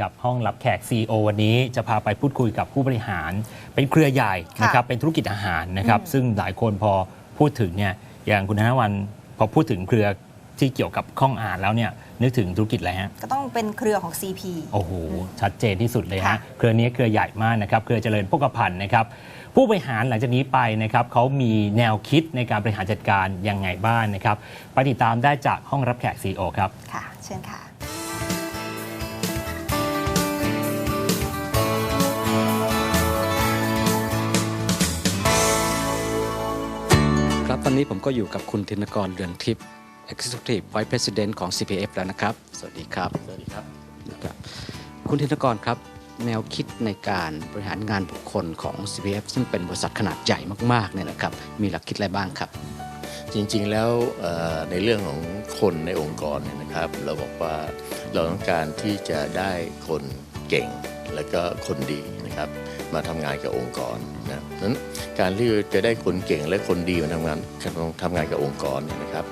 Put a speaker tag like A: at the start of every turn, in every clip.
A: กับห้องรับแขก CEO วันนี้จะพาไปพูดคุยกับผู้บริหาร เป็นเครือใหญ่นะครับเป็นธุรกิจอาหารนะครับซึ่งหลายคนพอพูดถึงเนี่ยอย่างคุณธนวันพอพูดถึงเครือที่เกี่ยวกับข้องอาหารแล้วเนี่ยนึกถึงธุรกิจอะไรฮะ
B: ก็ต้องเป็นเครือของ CP
A: โอ้โหชัดเจนที่สุดเลยฮะ
B: ค่ะ
A: เครือนี้เครือใหญ่มากนะครับเครือเจริญโภคภัณฑ์นะครับผู้บริหารหลังจากนี้ไปนะครับเขามีแนวคิดในการบริหารจัดการยังไงบ้างนะครับไปติดตามได้จากห้องรับแขก CEO ครับ
B: ค่ะเชิญค่ะ
C: อนนี้ผมก็อยู่กับคุณธินกรเรืองทิพย์ Executive Vice President ของ CPF แล้วนะครับ สวัสดีครับ สวัสดีครับครับ คุณธินกรครับ แนวคิดในการบริหารงานบุคคลของ CPF ซึ่งเป็นบริษัทขนาดใหญ่มากๆเนี่ยนะครับ มีหลักคิดอะไรบ้างครับ
D: จริงๆแล้วเอ่อในเรื่องของคนในองค์กรเนี่ยนะครับ เราบอกว่าเราต้องการที่จะได้คนเก่งและก็คนดี นะครับมาทำงานกับองค์กรนะนั้นการที่จะได้คนเก่งและคนดีมาทำงานทำงานกับองค์กรเนี่ยนะครับ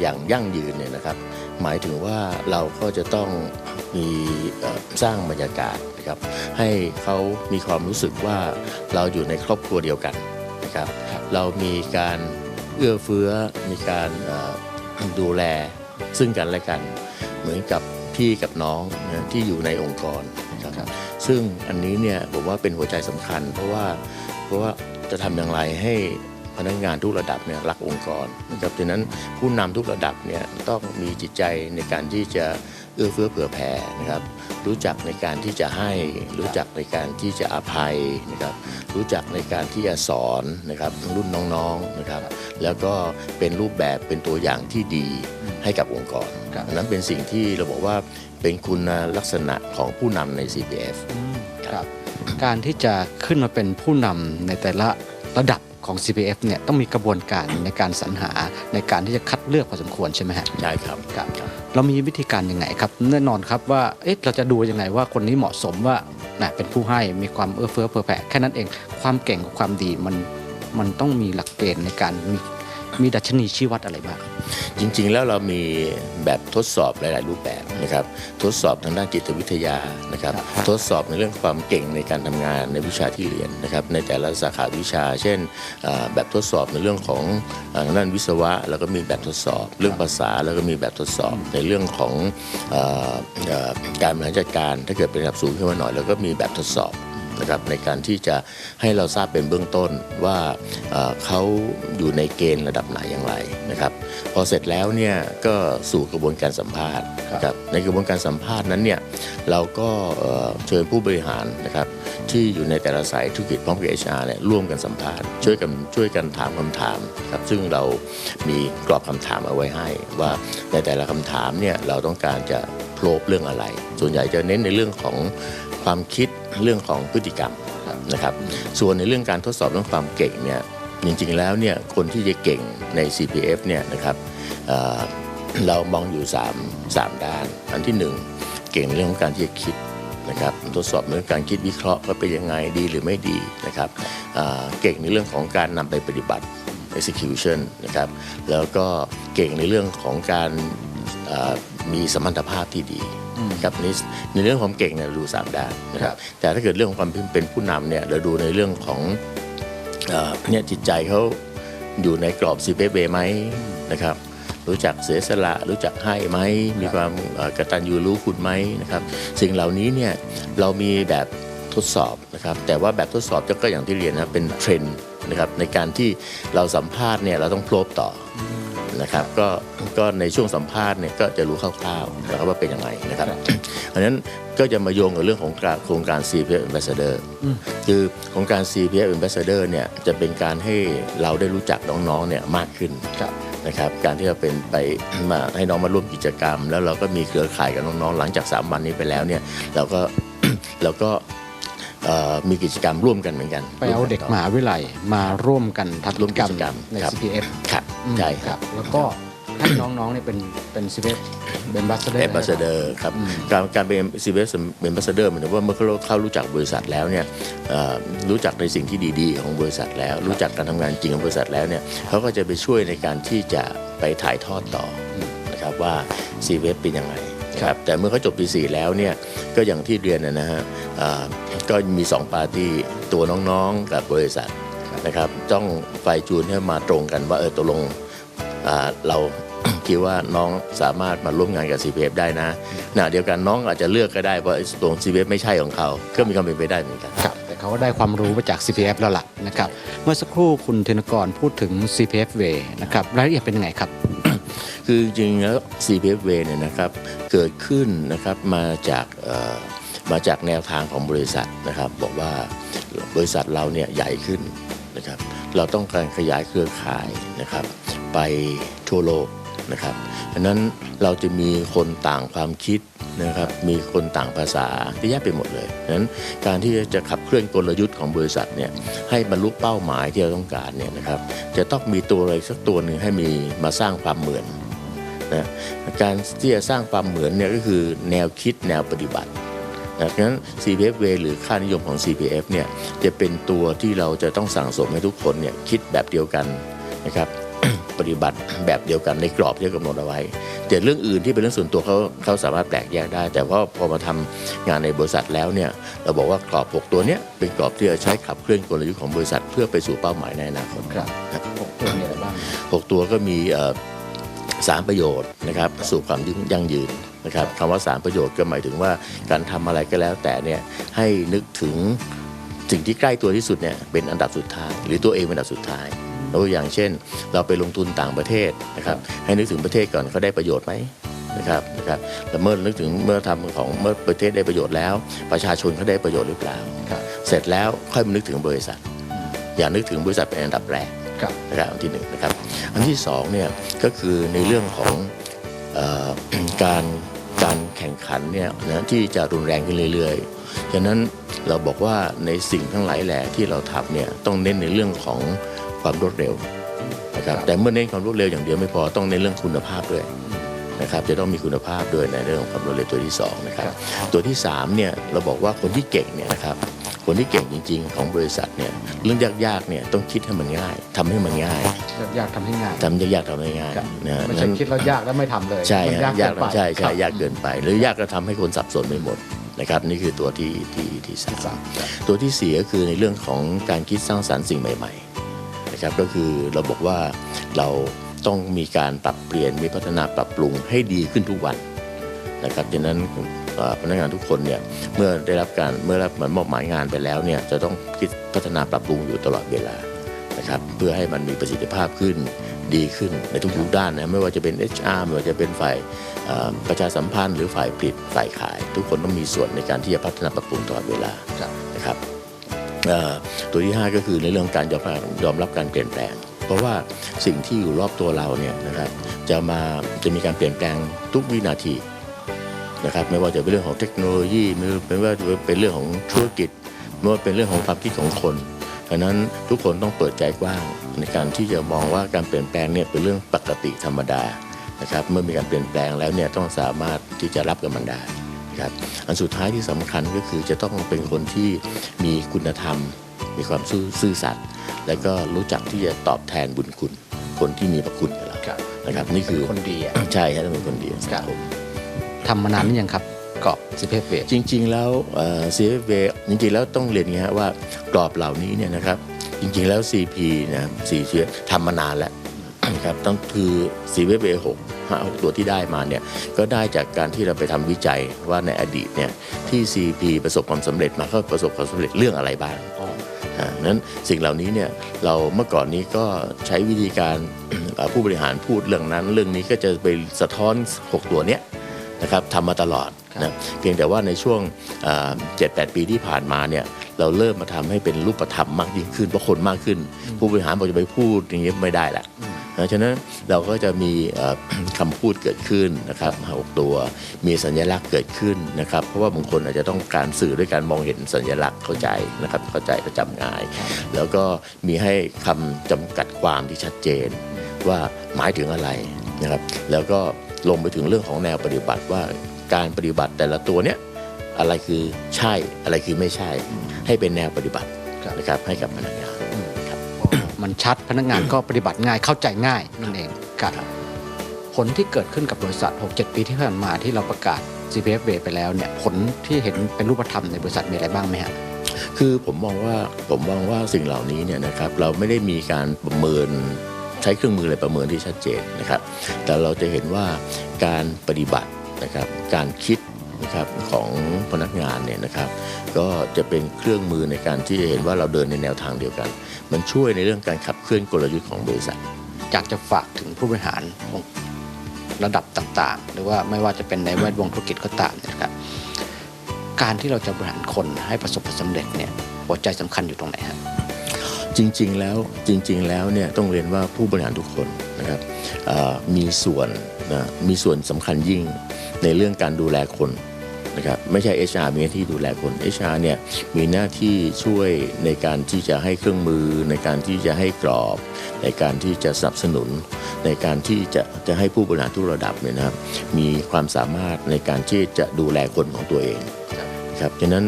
D: อย่างยั่งยืนเนี่ยนะครับ หมายถึงว่าเราก็จะต้องมีสร้างบรรยากาศนะครับ ให้เขามีความรู้สึกว่าเราอยู่ในครอบครัวเดียวกันนะครับ เรามีการเอื้อเฟื้อมีการดูแลซึ่งกันและกัน เหมือนกับพี่กับน้องนะที่อยู่ในองค์กรนะครับ ซึ่งอันนี้เนี่ยผมว่าเป็นหัวใจสำคัญ เพราะว่าเพราะว่าจะทำอย่างไรให้พนักงานทุกระดับเนี่ยรักองค์กรนะครับดังนั้นผู้นำทุกระดับเนี่ยต้องมีจิตใจในการที่จะเอื้อเฟื้อเผื่อแผ่นะครับ รู้จักในการที่จะให้ รู้จักในการที่จะอภัยนะครับ รู้จักในการที่จะสอนนะครับรุ่นน้องๆนะครับ แล้วก็เป็นรูปแบบเป็นตัวอย่างที่ดี ให้กับองค์กร
C: ครับ
D: อันนั้นเป็นสิ่งที่เราบอกว่าเป็นคุณลักษณะของผู้นำใน CPF
C: ครับ การที่จะขึ้นมาเป็นผู้นำในแต่ละระดับของ CPF เนี่ยต้องมีกระบวนการในการสรรหาในการที่จะคัดเลือกพอสมควรใช่ไหมฮะ
D: ใช่ครับ
C: ครับ
D: ครับ
C: เรามีวิธีการยังไงครับแน่นอนครับว่าเอ๊ะเราจะดูยังไงว่าคนนี้เหมาะสมว่าน่ะเป็นผู้ให้มีความเอื้อเฟื้อเผื่อแผ่แค่นั้นเองความเก่งกับความดีมันมันต้องมีหลักเกณฑ์ในการมี มีดัชนีชี้วัดอะไรบ้าง
D: จริงๆ แล้วเรามีแบบทดสอบหลาย ๆ รูปแบบนะครับ ทดสอบทางด้านจิตวิทยานะครับ
C: ครับ
D: ทดสอบในเรื่องความเก่งในการทำงานในวิชาที่เรียนนะครับ ในแต่ละสาขาวิชา เช่นเอ่อแบบทดสอบในเรื่องของเอ่อทางด้านวิศวะแล้วก็มีแบบทดสอบ เรื่องภาษาแล้วก็มีแบบทดสอบ ในเรื่องของเอ่อเอ่อการบริหารจัดการ ถ้าเกิดเป็นระดับสูงขึ้นมาหน่อยแล้วก็มีแบบทดสอบ นะครับในการที่จะให้เราทราบเป็นเบื้องต้นว่าเอ่อเขาอยู่ในเกณฑ์ระดับไหนอย่างไรนะครับ พอเสร็จแล้วเนี่ยก็สู่กระบวนการสัมภาษณ์นะครับในกระบวนการสัมภาษณ์นั้นเนี่ยเราก็เอ่อเชิญผู้บริหารนะครับที่อยู่ในแต่ละสายธุรกิจพร้อมกับเอชอาร์เนี่ยร่วมกันสัมภาษณ์ช่วยกันช่วยกันถามคำถามครับซึ่งเรามีกรอบคำถามเอาไว้ให้ ว่าในแต่ละคำถามเนี่ยเราต้องการจะ โพลบเรื่องอะไร ส่วนใหญ่จะเน้นในเรื่องของความคิดเรื่องของพฤติกรรมนะครับ ส่วนในเรื่องการทดสอบเรื่องความเก่งเนี่ยจริงๆแล้วเนี่ยคนที่จะเก่งใน CPF เนี่ยนะครับเเรามองอยู่ 3 3 ด้าน อันที่ 1 เก่งในเรื่องของการที่จะคิดนะครับทดสอบในเรื่องการคิดวิเคราะห์ว่าเป็นยังไงดีหรือไม่ดีนะครับเเก่งในเรื่องของการนำไปปฏิบัติ execution นะครับแล้วก็เก่งในเรื่องของการ มีสมรรถภาพที่ดีนะครับในในเรื่องของเก่งเนี่ยเราดูสามด้านนะครับแต่ถ้าเกิดเรื่องของความเป็นผู้นำเนี่ยเราดูในเรื่องของเอ่อเนี่ยจิตใจเขาอยู่ในกรอบ c p f ไหมนะครับรู้จักเสียสละรู้จักให้ไหมมีความเอ่อกตัญญูรู้คุณไหมนะครับสิ่งเหล่านี้เนี่ยเรามีแบบทดสอบนะครับแต่ว่าแบบทดสอบก็อย่างที่เรียนนะเป็นเทรนด์นะครับในการที่เราสัมภาษณ์เนี่ยเราต้องโพลบต่ออ นะครับก็ก็ในช่วงสัมภาษณ์เนี่ยก็จะรู้คร่าวๆนะครับว่าเป็นยังไงนะครับเพราะฉะนั้นก็จะมาโยงกับเรื่องของการโครงการ CPF Ambassador คือโครงการ CPF Ambassador เนี่ยจะเป็นการให้เราได้รู้จักน้องๆเนี่ยมากขึ้น
C: ครับ
D: นะครับการที่เราเป็นไปมาให้น้องมาร่วมกิจกรรม แล้วเราก็มีเครือข่ายกับน้องๆ หลังจาก 3 วันนี้ไปแล้วเนี่ยเราก็เราก็เอ่อมีกิจกรรมร่วมกันเหมือนกัน
C: ไปเอาเด็กมหาวิทยาลัยมาร่วมกันทำ
D: ร่วมกิจกรรม
C: ใน
D: ครับ
C: CPF
D: ครับ
C: อืม
D: ใช่ครับ
C: แล้วก็ให้น้องๆเนี่ยเป็นเป็น CPF เป็นบัสเดอร์
D: แอมบาสเดอร์ครับการการเป็นซีเวสเป็นบัสเดอร์หมายถึงว่าเมื่อเขาเข้ารู้จักบริษัทแล้วเนี่ยเอ่อรู้จักในสิ่งที่ดีๆ ของบริษัทแล้ว รู้จักการทำงานจริงของบริษัทแล้วเนี่ยเขาก็จะไปช่วยในการที่จะไปถ่ายทอดต่ออนะครับว่าซีเวสเป็นยังไงครับแต่เมื่อเขาจบปี 4 แล้วเนี่ยก็อย่างที่เรียนนะนะฮะอ่าก็มี 2 ปาร์ตี้ตัวน้องๆกับบริษัท นะครับต้องไฟจูนให้มาตรงกันว่าเออตกลงอ่าเราคิดว่าน้องสามารถมาร่วมงานกับ CPF ได้นะขณะเดียวกันน้องอาจจะเลือกก็ได้ว่าไอ้ตรง CPF ไม่ใช่ของเขา ก็มีความเป็นไปได้เหมือนกัน
C: ครับแต่เขาก็ได้ความรู้มาจาก CPF แล้วล่ะนะครับ เมื่อสักครู่คุณเทนกรพูดถึง CPF Way นะครับรายละเอียดเป็นยังไงครับ
D: คือจริงๆแล้ว CPF Way เนี่ยนะครับเกิดขึ้นนะครับมาจากเอ่อมาจากแนวทางของบริษัทนะครับ บอกว่าบริษัทเราเนี่ยใหญ่ขึ้นนะครับ เราต้องการขยายเครือข่ายนะครับ ไปทั่วโลกนะครับดังนั้นเราจะมีคนต่างความคิดนะครับ มีคนต่างภาษาที่แยกไปหมดเลยดังนั้นการที่จะขับเคลื่อนกลยุทธ์ของบริษัทเนี่ยให้บรรลุเป้าหมายที่เราต้องการเนี่ยนะครับ จะต้องมีตัวอะไรสักตัวหนึ่งให้มีมาสร้างความเหมือนนะการที่จะสร้างความเหมือนเนี่ยก็คือแนวคิดแนวปฏิบัติ นะดังนั้น CPF Way หรือค่านิยมของ CPF เนี่ยจะเป็นตัวที่เราจะต้องสั่งสมให้ทุกคนเนี่ยคิดแบบเดียวกันนะครับปฏิบัติแบบเดียวกันในกรอบที่กำหนดเอาไว้ แต่เรื่องอื่นที่เป็นเรื่องส่วนตัวเขาเขาสามารถแปลกแยกได้ แต่ว่าพอมาทำงานในบริษัทแล้วเนี่ยเราบอกว่ากรอบ 6 ตัวเนี้ยเป็นกรอบที่จะใช้ขับเคลื่อนกลยุทธ์ของบริษัทเพื่อไปสู่เป้าหมายในอนาคต
C: ครับ
D: ครับ
C: หกตัวมีอะไรบ้าง
D: หกตัวก็มีเอ่อสามประโยชน์นะครับสู่ความยั่งยืน นะครับคำว่าสามประโยชน์ก็หมายถึงว่าการทำอะไรก็แล้วแต่เนี่ยให้นึกถึงสิ่งที่ใกล้ตัวที่สุดเนี่ยเป็นอันดับสุดท้าย หรือตัวเองเป็นอันดับสุดท้ายตัวอย่างเช่น เราไปลงทุนต่างประเทศนะครับให้นึกถึงประเทศก่อนเขาได้ประโยชน์ไหมนะครับนะครับแต่เมื่อนึกถึงเมื่อทำของเมื่อประเทศได้ประโยชน์แล้ว ประชาชนเขาได้ประโยชน์หรือเปล่า
C: ครับ
D: เสร็จแล้วค่อยมานึกถึงบริษัท อย่านึกถึงบริษัทเป็นอันดับแรก
C: ครับ
D: นะครับอันที่หนึ่งนะครับ อันที่สองเนี่ยก็คือในเรื่องของเออการ การแข่งขันเนี่ยนะที่จะรุนแรงขึ้นเรื่อยๆ ฉะนั้นเราบอกว่าในสิ่งทั้งหลายแหล่ที่เราทำเนี่ยต้องเน้นในเรื่องของความรวดเร็วนะครับแต่เมื่อเน้นความรวดเร็วอย่างเดียวไม่พอต้องเน้นเรื่องคุณภาพด้วยนะครับจะต้องมีคุณภาพด้วยในเรื่องของความรวดเร็วตัวที่สองนะครับตัวที่สามเนี่ยเราบอกว่าคนที่เก่งเนี่ยนะครับ คนที่เก่งจริง ๆ ของบริษัทเนี่ยเรื่องยากๆเนี่ยต้องคิดให้มันง่ายทำให้มันง่าย
C: อยากทำให้ง่าย
D: ทำยากๆทำให้ง่าย
C: ครับ
D: นะฮะ
C: ไม่ใช่
D: งั้น
C: คิดแล้วยากแล้วไม่ทำเลย
D: ใช่
C: มัน
D: ฮะ
C: ยาก
D: ยาก
C: เกินไป
D: ใช่ใช่
C: ครับ
D: ยากเกินไป หรือยากก็ทำให้คนสับสนไปหมดนะครับนี่คือตัวที่ที่ที่สามตัวที่สี่ก็คือในเรื่องของการคิดสร้างสรรค์สิ่งใหม่ๆนะครับก็คือเราบอกว่าเราต้องมีการปรับเปลี่ยนมีพัฒนาปรับปรุงให้ดีขึ้นทุกวันนะครับดังนั้นเอ่อ พนักงานทุกคนเนี่ยเมื่อได้รับการเมื่อรับมันมอบหมายงานไปแล้วเนี่ยจะต้องคิดพัฒนาปรับปรุงอยู่ตลอดเวลานะครับเพื่อให้มันมีประสิทธิภาพขึ้นดีขึ้นในทุกๆด้านนะไม่ว่าจะเป็น HR ไม่ว่าจะเป็นฝ่ายเอ่อประชาสัมพันธ์หรือฝ่ายผลิตฝ่ายขาย ทุกคนต้องมีส่วนในการที่จะพัฒนาปรับปรุงตลอดเวลา
C: ครับ
D: นะครับเอ่อตัวที่ 5 ก็คือในเรื่องการยอมรับยอมรับการเปลี่ยนแปลง เพราะว่าสิ่งที่อยู่รอบตัวเราเนี่ยนะครับจะมาจะมีการเปลี่ยนแปลงทุกวินาที นะครับไม่ว่าจะเป็นเรื่องของเทคโนโลยีไม่ว่าจะเป็นเรื่องของธุรกิจไม่ว่าเป็นเรื่องของความคิดของคนดังนั้นทุกคนต้องเปิดใจกว้างในการที่จะมองว่าการเปลี่ยนแปลงเนี่ยเป็นเรื่องปกติธรรมดานะครับเมื่อมีการเปลี่ยนแปลงแล้วเนี่ยต้องสามารถที่จะรับกับมันได้นะครับอันสุดท้ายที่สำคัญก็คือจะต้องเป็นคนที่มีคุณธรรม มีความซื่อซื่อสัตย์และก็รู้จักที่จะตอบแทนบุญคุณ คนที่มีพระคุณกับเรา
C: ครับ
D: นะครับนี่คือ
C: เป็นคนดีอะ
D: ใช่ครับต้องเป็นคนดี
C: ครับ ทำมานานหรือยังครับกรอบ CPF Way
D: จริง ๆ แล้วเอ่อ CFV จริงๆแล้วต้องเรียนอย่างนี้ฮะว่ากรอบเหล่านี้เนี่ยนะครับจริงๆแล้ว CP นะ4เชื้อทำมานานแล้วนะครับต้องคือ CFV 6 5 6ตัวที่ได้มาเนี่ยก็ได้จากการที่เราไปทำวิจัยว่าในอดีตเนี่ยที่ CP ประสบความสำเร็จมาเขาประสบความสำเร็จเรื่องอะไรบ้างอ่านั้นสิ่งเหล่านี้เนี่ยเราเมื่อก่อนนี้ก็ใช้วิธีการเอ่อผู้บริหารพูดเรื่องนั้น เรื่องนี้ก็จะไปสะท้อน 6 ตัวเนี้ย นะครับทำมาตลอดนะเพียงแต่ว่าในช่วงเจ็ดแปดปีที่ผ่านมาเนี่ยเราเริ่มมาทำให้เป็นรูปธรรมมากยิ่งขึ้นเพราะคนมากขึ้น ผู้บริหารบอกจะไปพูดอย่างนี้ไม่ได้ละนะฉะนั้นเราก็จะมีเอ่อคำพูดเกิดขึ้นนะครับหกตัวมีสัญลักษณ์เกิดขึ้นนะครับ เพราะว่าบางคนอาจจะต้องการสื่อด้วยการมองเห็นสัญลักษณ์เข้าใจนะครับเข้าใจก็จำง่าย แล้วก็มีให้คำจำกัดความที่ชัดเจน ว่าหมายถึงอะไรนะครับ แล้วก็ ลงไปถึงเรื่องของแนวปฏิบัติว่าการปฏิบัติแต่ละตัวเนี้ยอะไรคือใช่อะไรคือไม่ใช่ ให้เป็นแนวปฏิบัติ
C: ครับ
D: นะครับให้กับพนักงานครับ
C: มันชัดพนักงานก็ปฏิบัติง่ายเข้าใจง่ายนั่นเองครับผลที่เกิดขึ้นกับบริษัท 6-7 ปีที่ผ่านมาที่เราประกาศ CPF Way ไปแล้วเนี่ยผลที่เห็นเป็นรูปธรรมในบริษัทมีอะไรบ้างไหมฮะ
D: คือผมมองว่าผมมองว่าสิ่งเหล่านี้เนี่ยนะครับเราไม่ได้มีการประเมินใช้เครื่องมืออะไรประเมินที่ชัดเจนนะครับ แต่เราจะเห็นว่าการปฏิบัตินะครับการคิดนะครับของพนักงานเนี่ยนะครับ ก็จะเป็นเครื่องมือในการที่จะเห็นว่าเราเดินในแนวทางเดียวกัน มันช่วยในเรื่องการขับเคลื่อนกลยุทธ์ของบริษัท
C: อยากจะฝากถึงผู้บริหารระดับต่างๆ หรือว่าไม่ว่าจะเป็นในแวดวงธุรกิจก็ตามนะครับ การที่เราจะบริหารคนให้ประสบความสำเร็จเนี่ยหัวใจสำคัญอยู่ตรงไหนฮะ
D: จริงๆแล้วจริง ๆ แล้วเนี่ยต้องเรียนว่าผู้บริหารทุกคนนะครับมีส่วนนะมีส่วนสำคัญยิ่งในเรื่องการดูแลคนนะครับไม่ใช่ HR มีหน้าที่ดูแลคน HR เนี่ยมีหน้าที่ช่วยในการที่จะให้เครื่องมือ ในการที่จะให้กรอบ ในการที่จะสนับสนุน ในการที่จะจะให้ผู้บริหารทุกระดับเนี่ยนะครับมีความสามารถในการที่จะดูแลคนของตัวเอง ครับฉะนั้น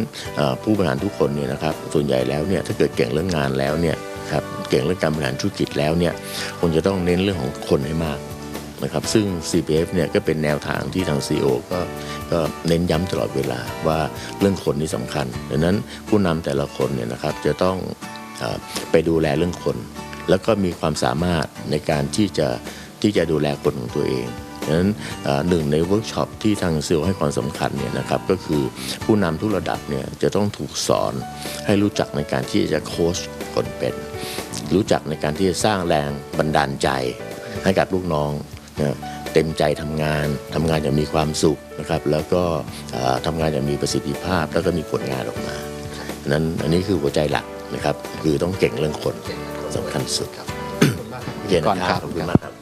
D: ผู้บริหารทุกคนเนี่ยนะครับส่วนใหญ่แล้วเนี่ยถ้าเกิดเก่งเรื่องงานแล้วเนี่ยครับเก่งเรื่องการบริหารธุรกิจแล้วเนี่ยคงจะต้องเน้นเรื่องของคนให้มากนะครับซึ่ง CPF เนี่ยก็เป็นแนวทางที่ทาง CEO ก็ก็เน้นย้ำตลอดเวลาว่าเรื่องคนนี่สำคัญ ดังนั้นผู้นำแต่ละคนเนี่ยนะครับจะต้องอไปดูแลเรื่องคน แล้วก็มีความสามารถในการที่จะที่จะดูแลคนของตัวเอง ดังนั้นเอ่อหนึ่งในเวิร์กช็อปที่ทางซีลให้ความสำคัญเนี่ยนะครับก็คือผู้นำทุกระดับเนี่ยจะต้องถูกสอนให้รู้จักในการที่จะโค้ชคนเป็น รู้จักในการที่จะสร้างแรงบันดาลใจให้กับลูกน้องนะเต็มใจทำงานทำงานอย่างมีความสุขนะครับแล้วก็เอ่อทำงานอย่างมีประสิทธิภาพแล้วก็มีผลงานออกมาดังนั้นอันนี้คือหัวใจหลักนะครับคือต้องเก่งเรื่องคนสำคัญสุด
C: ก่อนครับ
D: ขอบคุณมากครับ